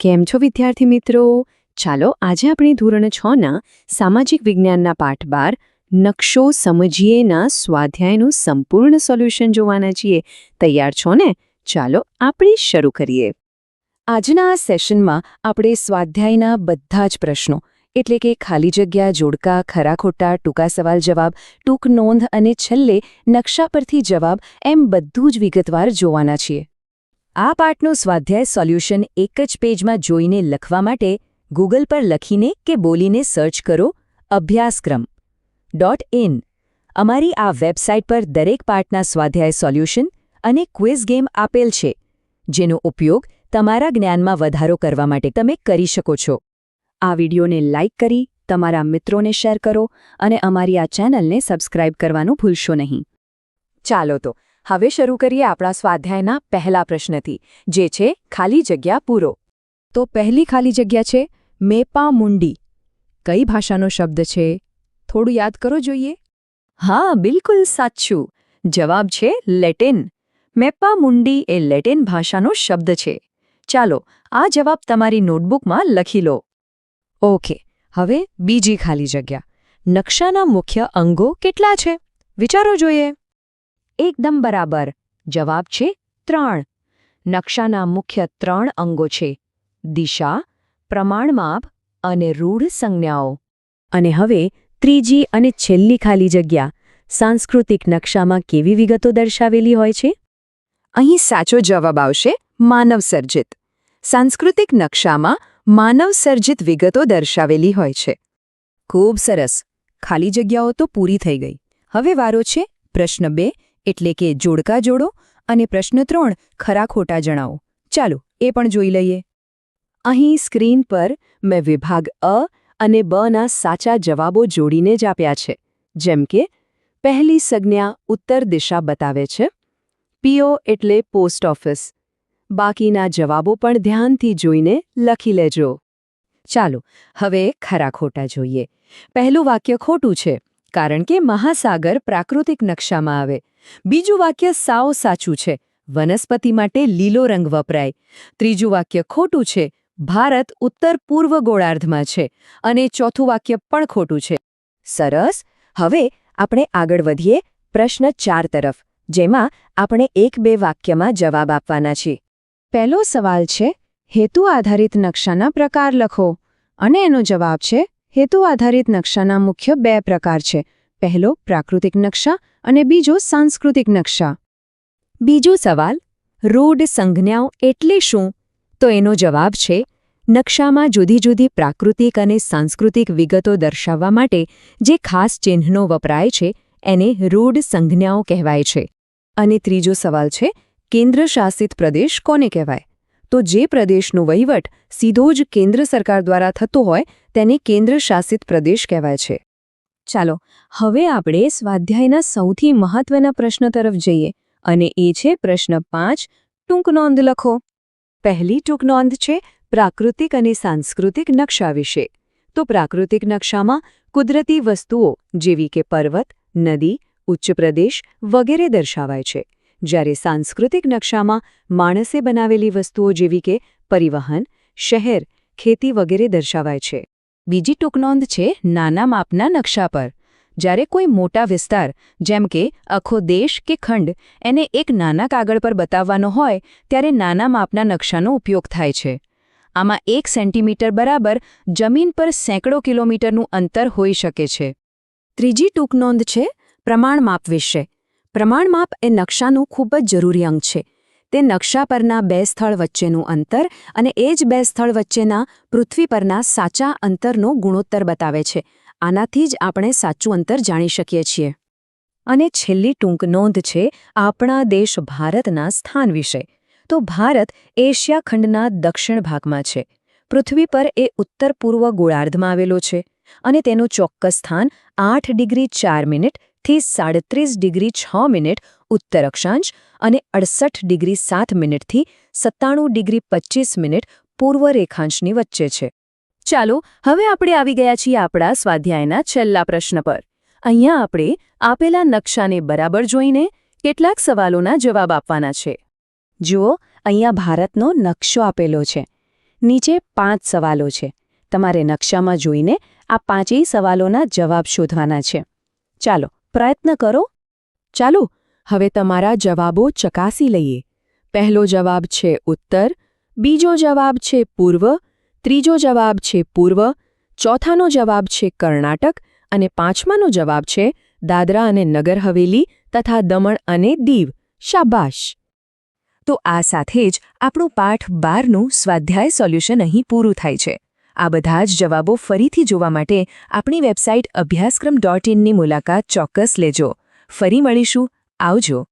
કેમ છો વિદ્યાર્થી મિત્રો? ચાલો આજે આપણે ધોરણ છ ના સામાજિક વિજ્ઞાનના પાઠ બાર નકશો સમજીએના સ્વાધ્યાયનું સંપૂર્ણ સોલ્યુશન જોવાના છીએ. તૈયાર છો ને? ચાલો આપણે શરૂ કરીએ. આજના આ સેશનમાં આપણે સ્વાધ્યાયના બધા જ પ્રશ્નો, એટલે કે ખાલી જગ્યા, જોડકા, ખરા ખોટા, ટૂંકા સવાલ જવાબ, ટૂંક નોંધ અને છેલ્લે નકશા પરથી જવાબ એમ બધું જ વિગતવાર જોવાના છીએ. આ પાઠનું સ્વાધ્યાય સોલ્યુશન એક જ પેજમાં જોઈને લખવા માટે ગૂગલ પર લખીને કે બોલીને સર્ચ કરો અભ્યાસક્રમ. ડોટ ઇન અમારી આ વેબસાઇટ પર દરેક પાઠના સ્વાધ્યાય સોલ્યુશન અને ક્વિઝ ગેમ આપેલ છે, જેનો ઉપયોગ તમારા જ્ઞાનમાં વધારો કરવા માટે તમે કરી શકો છો. આ વિડીયોને લાઇક કરી, તમારા મિત્રોને શેર કરો અને અમારી આ ચેનલને સબસ્ક્રાઇબ કરવાનું ભૂલશો નહીં. ચાલો તો હવે શરૂ કરીએ આપણા સ્વાધ્યાયના પહેલા પ્રશ્નથી, જે છે ખાલી જગ્યા પૂરો. તો પહેલી ખાલી જગ્યા છે મેપા મુંડી. કઈ ભાષાનો શબ્દ છે? થોડું યાદ કરો જોઈએ. હા, બિલકુલ સાચું. જવાબ છે લેટિન. મેપ્પા મુંડી એ લેટિન ભાષાનો શબ્દ છે. ચાલો, આ જવાબ તમારી નોટબુકમાં લખી લો. ઓકે, હવે બીજી ખાલી જગ્યા. નકશાના મુખ્ય અંગો કેટલા છે? વિચારો જોઈએ. એકદમ બરાબર. જવાબ છે ત્રણ. નકશાના મુખ્ય ત્રણ અંગો છે. દિશા પ્રમાણમાપ અને રૂઢ સંજ્ઞાઓ. અને હવે ત્રીજી અને છેલ્લી ખાલી જગ્યા, સાંસ્કૃતિક નકશામાં કેવી વિગતો દર્શાવેલી હોય છે? અહીં સાચો જવાબ આવશે માનવસર્જિત સાંસ્કૃતિક નકશામાં માનવસર્જિત વિગતો દર્શાવેલી હોય છે. ખૂબ સરસ. ખાલી જગ્યાઓ તો પૂરી થઈ ગઈ. હવે વારો છે પ્રશ્ન બે. એટલે કે જોડકા જોડો અને પ્રશ્ન ત્રણ ખરા ખોટા જણાવો. ચાલો, એ પણ જોઈ લઈએ. અહીં સ્ક્રીન પર મેં વિભાગ અ અને બ ના સાચા જવાબો જોડીને જ આપ્યા છે. જેમ કે, પહેલી સંજ્ઞા ઉત્તર દિશા બતાવે છે. પીઓ એટલે પોસ્ટ ઓફિસ. બાકીના જવાબો પણ ધ્યાનથી જોઈને લખી લેજો. ચાલો, હવે ખરા ખોટા જોઈએ. પહેલું વાક્ય ખોટું છે. કારણ કે મહાસાગર પ્રાકૃતિક નકશામાં આવે. બીજું વાક્ય સાવ સાચું છે. વનસ્પતિ માટે લીલો રંગ વપરાય. ત્રીજું વાક્ય ખોટું છે. ભારત ઉત્તર પૂર્વ ગોળાર્ધમાં છે અને ચોથું વાક્ય પણ ખોટું છે. સરસ. હવે આપણે આગળ વધીએ પ્રશ્ન ચાર તરફ, જેમાં આપણે એક બે વાક્યમાં જવાબ આપવાના છીએ. પહેલો સવાલ છે, હેતુ આધારિત નકશાના પ્રકાર લખો અને એનો જવાબ છે હેતુ આધારિત નકશાના મુખ્ય બે પ્રકાર છે. પહેલો, પ્રાકૃતિક નકશા અને બીજો, સાંસ્કૃતિક નકશા. બીજો સવાલ રૂઢ સંજ્ઞાઓ એટલે શું? તો એનો જવાબ છે, નકશામાં જુદી જુદી પ્રાકૃતિક અને સાંસ્કૃતિક વિગતો દર્શાવવા માટે જે ખાસ ચિહ્નો વપરાય છે, એને રૂઢ સંજ્ઞાઓ કહેવાય છે. અને ત્રીજો સવાલ છે કેન્દ્ર શાસિત પ્રદેશ કોને કહેવાય? તો જે પ્રદેશનો વહીવટ સીધો જ કેન્દ્ર સરકાર દ્વારા થતો હોય તેને કેન્દ્ર શાસિત પ્રદેશ કહેવાય છે. ચાલો, હવે આપણે સ્વાધ્યાયના સૌથી મહત્વના પ્રશ્ન તરફ જઈએ અને એ છે પ્રશ્ન પાંચ, ટૂંક નોંધ લખો. પહેલી ટૂંક નોંધ છે પ્રાકૃતિક અને સાંસ્કૃતિક નકશા વિશે. તો પ્રાકૃતિક નકશામાં કુદરતી વસ્તુઓ જેવી કે પર્વત, નદી, ઉચ્ચ પ્રદેશ વગેરે દર્શાવાય છે. જ્યારે સાંસ્કૃતિક નકશામાં માણસે બનાવેલી વસ્તુઓ જેવી કે પરિવહન, શહેર, ખેતી વગેરે દર્શાવાય છે. બીજી ટૂંક નોંધ છે નાના માપના નકશા પર. જ્યારે કોઈ મોટા વિસ્તાર, જેમ કે આખો દેશ કે ખંડ, એને એક નાના કાગળ પર બતાવવાનો હોય, ત્યારે નાના માપના નકશાનો ઉપયોગ થાય છે. આમાં એક સેન્ટીમીટર બરાબર જમીન પર સેંકડો કિલોમીટરનું અંતર હોઈ શકે છે. ત્રીજી ટૂંક નોંધ છે પ્રમાણમાપ વિશે. પ્રમાણમાપ એ નકશાનું ખૂબ જ જરૂરી અંગ છે. તે નકશા પરના બે સ્થળ વચ્ચેનું અંતર અને એ જ બે સ્થળ વચ્ચેના પૃથ્વી પરના સાચા અંતરનો ગુણોત્તર બતાવે છે. આનાથી જ આપણે સાચું અંતર જાણી શકીએ છીએ. અને છેલ્લી ટૂંક નોંધ છે આપણા દેશ ભારતના સ્થાન વિશે. તો ભારત એશિયા ખંડના દક્ષિણ ભાગમાં છે. પૃથ્વી પર એ ઉત્તર પૂર્વ ગોળાર્ધમાં આવેલો છે અને તેનું ચોક્કસ સ્થાન આઠ ડિગ્રી ચાર મિનિટથી સાડત્રીસ ડિગ્રી છ મિનિટ ઉત્તર અક્ષાંશ અને અડસઠ ડિગ્રી સાત મિનિટથી સત્તાણું ડિગ્રી પચીસ મિનિટ પૂર્વ રેખાંશની વચ્ચે છે. ચાલો, હવે આપણે આવી ગયા છીએ આપણા સ્વાધ્યાયના છેલ્લા પ્રશ્ન પર. અહીંયા આપણે આપેલા નકશાને બરાબર જોઈને કેટલાક સવાલોના જવાબ આપવાના છે. જુઓ, અહીંયા ભારતનો નકશો આપેલો છે. નીચે પાંચ સવાલો છે. તમારે નકશામાં જોઈને આ પાંચેય સવાલોના જવાબ શોધવાના છે. ચાલો પ્રયત્ન કરો. ચાલો, હવે તમારા જવાબો ચકાસી લઈએ. પહેલો જવાબ છે ઉત્તર, બીજો જવાબ છે પૂર્વ, ત્રીજો જવાબ છે પૂર્વ, ચોથાનો જવાબ છે કર્ણાટક અને પાંચમાનો જવાબ છે દાદરા અને નગર હવેલી તથા દમણ અને દીવ. શાબાશ! તો આ સાથે જ આપણું પાઠ બારનું સ્વાધ્યાય સોલ્યુશન અહીં પૂરું થાય છે. આ બધા જ જવાબો ફરીથી જોવા માટે આપણી વેબસાઇટ અભ્યાસક્રમ ડોટ ઇનની મુલાકાત ચોક્કસ લેજો. ફરી મળીશું. આવજો.